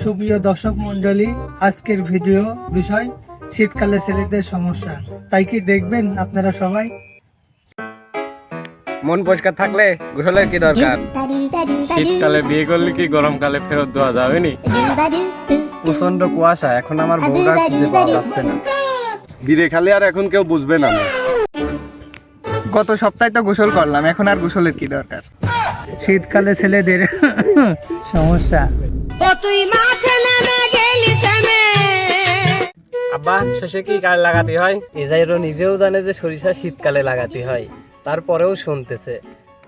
সুপ্রিয় দর্শক মন্ডলী আজকের ভিডিও বিষয় শীতকালে ছেলেদের সমস্যা। তাই কি দেখবেন আপনারা সবাই? মন পরিষ্কার থাকলে গোসলের কি দরকার? শীতকালে বিয়ে করলে কি গরমকালে ফেরত দেওয়া যাবে নি? প্রচণ্ড কুয়াশা এখন আমার বউরা খুঁজে পাওয়া যাচ্ছে না। বিড়ে খালি আর এখন কেউ বুঝবে না। গত সপ্তাহে তো গোসল করলাম এখন আর গোসলের কি দরকার? শীতকালে ছেলেদের সমস্যা। আব্বা শেষে কি কাল লাগাতে হয়? ইজাইরও নিজেও জানে যে সরিষা শীতকালে লাগাতে হয়। তারপরেও শুনতেছে।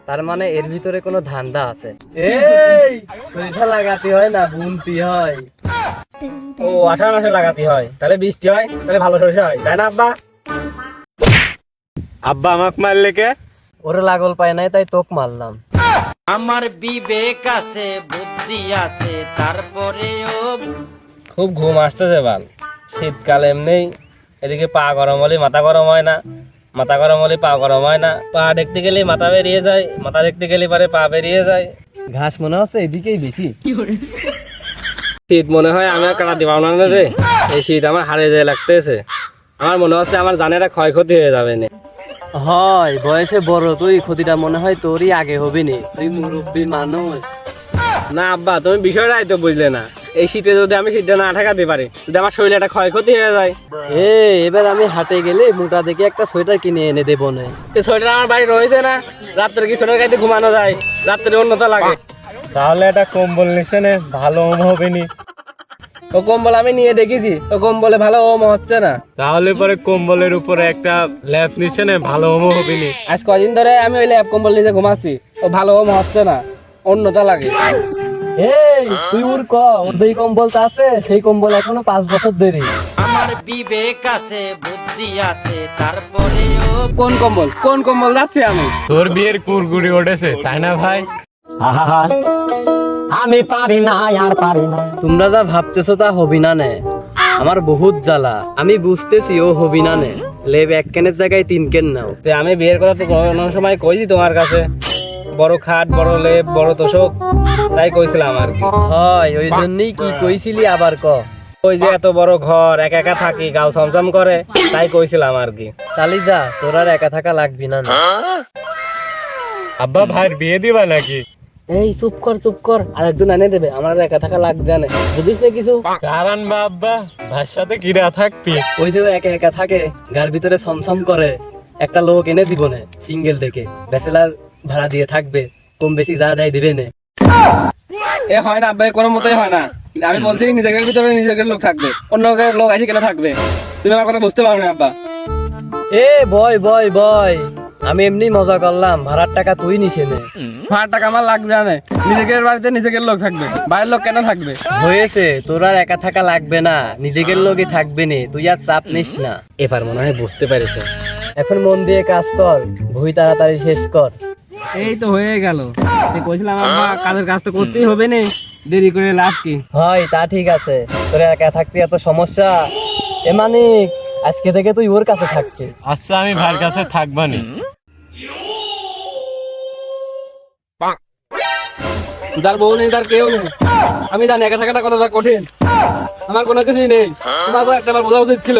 তার মানে এর ভিতরে কোনো ধান্দা আছে। এই সরিষা লাগাতে হয় না বুনতি হয়। ও আষাঢ় মাসে লাগাতে হয়। তাহলে বৃষ্টি হয় তাহলে ভালো সরিষা হয় তাই না আব্বা? আব্বা আমাকে মারলে কে? ওরে লাগল পায় নাই তাই তোক মারলাম। আমার বিবেক আছে বুদ্ধি আছে তারপরেও খুব ঘুম আসতেছে বাল। শীতকাল এমনি এদিকে পা গরম হলে মাথা গরম হয় না মাথা গরম হলে পা গরম হয় না। পা দেখতে গেলে মাথা বেরিয়ে যায় মাথা দেখতে গেলে পরে পা বেরিয়ে যায়। ঘাস মনে হচ্ছে এদিকেই বেশি। শীত মনে হয় আমি আর কাটা দিবাও না রে। এই শীত আমার হারে যায় লাগতেছে। আমার মনে হচ্ছে আমার জানেরা ক্ষয়ক্ষতি হয়ে যাবে না। হয় বয়সে বড় তুই ক্ষতিটা মনে হয় তোরই আগে হবে নি তুই মুরব্বী মানুষ। না আব্বা তুমি বিষয়টাই তো বুঝলে না। এই শীতে যদি আমি শীতে না ঠেকাতে পারি যদি আমার শরীরে একটা ক্ষয়ক্ষতি হয়ে যায়। এ এবার আমি হাটে গেলে মোটা দেখে একটা সোয়েটার কিনে এনে দেবো না। এই সোয়েটার আমার বাড়ি রয়েছে না রাত্রে কি সোয়েটার গাইতে ঘুমানো যায়? রাত্রে অন্যতা লাগে। তাহলে একটা কম্বল নিছে নে ভালো হবে নি ও কম্বল আমি নিয়ে দেখেছি। ও কম্বলে ভালো ওম হচ্ছে না। তাহলে পরে কম্বলের উপরে একটা ল্যাপ নিছে না ভালো ওম হবে নি। আজ কদিন ধরে আমি ওই ল্যাব কম্বল নিয়ে ঘুমাচ্ছি ও ভালো ওম হচ্ছে না অন্যতা লাগে। এই তুই ওর ক ওর যেই কম্বলটা আছে সেই কম্বল এখনও পাঁচ বছর দেরি। আমার বিবেক আছে বুদ্ধি আছে তারপরেও কোন কম্বল? কোন কম্বল যাচ্ছে আমি? তোর বিয়ের কুরগুড়ি উঠেছে তাই না ভাই? আমি পারি না আর পারি না। তোমরা যা ভাবতেছো তা হবি না নে আমার বহুত জ্বালা। আমি বুঝতেছি ও হবি না নে লেব এক কেনের জায়গায় তিন কেন নাও। তে আমি বিয়ের কথা তো কোনো সময় কইছি তোমার কাছে। বড় খাট বড় লেপ বড় তোষক। তাই কইছিলাম আর কি। হয় ওই জন্যই কি কইছিলি আবার ক। ওই যে এত বড় ঘর একা একা থাকি গাও সমসম করে তাই কইছিলাম আর কি। চালি যা তোর আর একা থাকা লাগবি না আব্বা ভাই বিয়ে দিবা নাকি? এই চুপ কর চুপ কর। আর একজন এনে দেবে আমার একা থাকা লাগবে না। বুঝিস না কিছু? কারণ বা আব্বা সাথে কিরা থাকবি। ওই যে একা একা থাকে গার ভিতরে সমসম করে। একটা লোক এনে দিব না সিঙ্গেল দেখে। ব্যাচেলার ভাড়া দিয়ে থাকবে কম বেশি যা দেয় দিবে না। এ হয় না আব্বাই কোনো মতোই হয় না। আমি বলছি নিজের ভিতরে নিজের লোক থাকবে। অন্য লোক আসে কেন থাকবে? তুমি আমার কথা বুঝতে পারো না আব্বা। এ বয় বয় বয়। আমি এমনি মজা করলাম ভাড়ার টাকা তুই নিছে নে। ভাড়ার টাকা আমার লাগবে না। নিজেদের বাড়িতে নিজেদের লোক থাকবে বাইরের লোক কেন থাকবে? হয়েছে তোর আর একা থাকা লাগবে না নিজেদের লোকই থাকবে নে তুই আর চাপ নিস না। এবার মনে হয় বুঝতে পারিস এখন মন দিয়ে কাজ কর ভুই তাড়াতাড়ি শেষ কর। এই তো হয়ে গেল। কইছিলাম আব্বা কাজের কাজ তো করতেই হবে নে। দেরি করে লাভ কি? হয় তা ঠিক আছে। তোর একা থাকতে এত সমস্যা? এ মানিক আজকে থেকে তুই ওর কাছে থাকছিস আচ্ছা আমি ভাইয়ের কাছে থাকবানি যার বউ নেই তার কেউ নেই। আমি জানি একা থাকাটা কতটা কঠিন। আমার কোনো কিছুই নেই। তোমার একটা বোঝা উচিত ছিল।